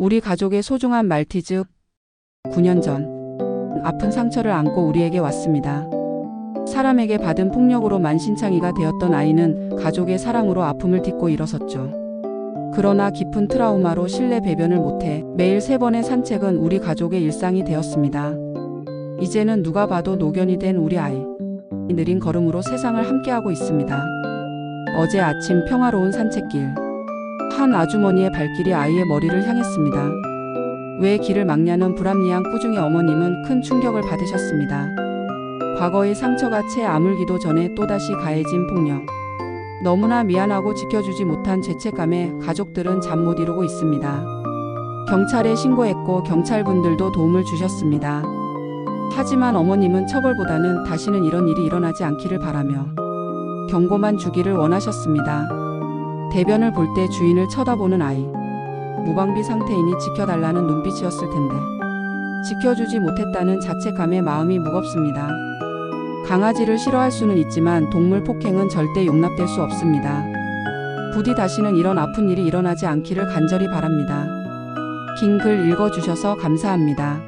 우리 가족의 소중한 말티즈 9년 전 아픈 상처를 안고 우리에게 왔습니다. 사람에게 받은 폭력으로 만신창이가 되었던 아이는 가족의 사랑으로 아픔을 딛고 일어섰죠. 그러나 깊은 트라우마로 실내 배변을 못해 매일 세 번의 산책은 우리 가족의 일상이 되었습니다. 이제는 누가 봐도 노견이 된 우리 아이. 느린 걸음으로 세상을 함께하고 있습니다. 어제 아침 평화로운 산책길. 한 아주머니의 발길이 아이의 머리를 향했습니다. 왜 길을 막냐는 불합리한 꾸중의 어머님은 큰 충격을 받으셨습니다. 과거의 상처가 채 아물기도 전에 또다시 가해진 폭력. 너무나 미안하고 지켜주지 못한 죄책감에 가족들은 잠 못 이루고 있습니다. 경찰에 신고했고 경찰분들도 도움을 주셨습니다. 하지만 어머님은 처벌보다는 다시는 이런 일이 일어나지 않기를 바라며 경고만 주기를 원하셨습니다. 대변을 볼 때 주인을 쳐다보는 아이. 무방비 상태이니 지켜달라는 눈빛이었을 텐데. 지켜주지 못했다는 자책감에 마음이 무겁습니다. 강아지를 싫어할 수는 있지만 동물 폭행은 절대 용납될 수 없습니다. 부디 다시는 이런 아픈 일이 일어나지 않기를 간절히 바랍니다. 긴 글 읽어주셔서 감사합니다.